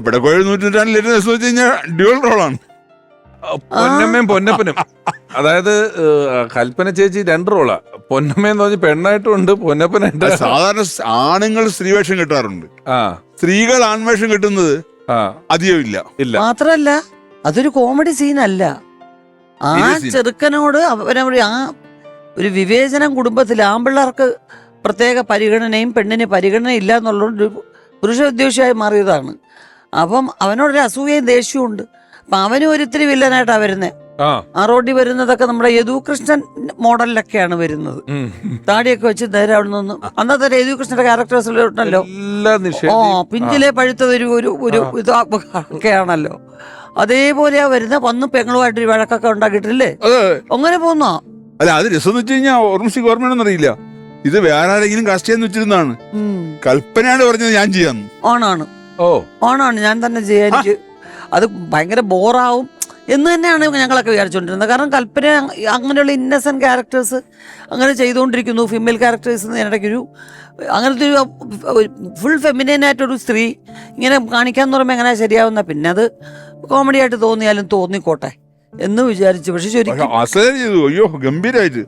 ഇവിടെ കോഴി നൂറ്റി ലിറ്റർ വെച്ച് കഴിഞ്ഞാൽ ഡ്യൂൾ റോളാണ് പൊന്നമ്മയും പൊന്നപ്പനും. അതായത് കൽപ്പന ചേച്ചി രണ്ട് റോളാ പൊന്നമ്മയെന്ന് പറഞ്ഞ പെണ്ണായിട്ടും ഉണ്ട് പൊന്നപ്പനായിട്ട് സാധാരണ ആണുങ്ങൾ സ്ത്രീവേഷം കിട്ടാറുണ്ട്. ആ. സ്ത്രീകൾ ആൺവേഷം കിട്ടുന്നത് അധികമില്ല. അധികം ഇല്ല. ഇല്ല മാത്രല്ല അതൊരു കോമഡി സീനല്ല ആ ചെറുക്കനോട് അവനൊരു ആ ഒരു വിവേചനം കുടുംബത്തിൽ ആമ്പിള്ളേർക്ക് പ്രത്യേക പരിഗണനയും പെണ്ണിന് പരിഗണന ഇല്ല എന്നുള്ളതുകൊണ്ട് പുരുഷ ഉദ്ദേശിയായി മാറിയതാണ്. അപ്പം അവനോടൊരു അസൂയയും ദേഷ്യവും ഉണ്ട്. അപ്പൊ അവനും ഒരിത്തിരി വില്ലനായിട്ടാ വരുന്നത് ആ. റോഡിൽ വരുന്നതൊക്കെ നമ്മുടെ യദുകൃഷ്ണൻ മോഡലിലൊക്കെയാണ് വരുന്നത്. താടിയൊക്കെ വെച്ച് നേരെ അവിടെ നിന്ന് അന്നത്തെ യദുകൃഷ്ണന്റെ ക്യാരക്ടേഴ്സ് ഉണ്ടല്ലോ. ഓ പിഞ്ചിലെ പഴുത്തതൊരു ഒരു ഒരു ഇത് ഒക്കെയാണല്ലോ അതേപോലെയാ വരുന്ന. വന്ന് പെങ്ങളുമായിട്ട് ഒരു വഴക്കൊക്കെ ഉണ്ടാക്കിയിട്ടില്ലേ? അങ്ങനെ പോന്നോ അല്ല അത് രസം വെച്ച് കഴിഞ്ഞാൽ ഓർമ്മശിക്ക് ഓർമ്മയാണെന്നറിയില്ല ഇത് വേറെ ആരെങ്കിലും കാസ്റ്റ് ചെയ്യാന്ന് വെച്ചിരുന്നാണ് കൽപ്പനയാണ് പറഞ്ഞത് ഞാൻ ചെയ്യാന്ന്. ഓണാണ് ഓ. ഓണാണ് ഞാൻ തന്നെ ചെയ്യാൻ എനിക്ക് അത് ഭയങ്കര ബോറാവും എന്ന് തന്നെയാണ് ഞങ്ങളൊക്കെ വിചാരിച്ചുകൊണ്ടിരുന്നത് കാരണം കൽപ്പന അങ്ങനെയുള്ള ഇന്നസെന്റ് ക്യാരക്ടേഴ്സ് അങ്ങനെ ചെയ്തുകൊണ്ടിരിക്കുന്നു ഫീമെയിൽ ക്യാരക്ടേഴ്സ് എന്ന് ഇടയ്ക്കൊരു അങ്ങനത്തെ ഒരു ഫുൾ ഫെമിനൈനായിട്ടൊരു സ്ത്രീ ഇങ്ങനെ കാണിക്കാൻ പറയുമ്പോൾ എങ്ങനെ ശരിയാവുന്ന? പിന്നെ അത് കോമഡി ആയിട്ട് തോന്നിയാലും തോന്നിക്കോട്ടെ എന്ന് വിചാരിച്ചു. പക്ഷെ ശരി ശരിക്കും അയ്യോ ഗംഭീരായിട്ട്.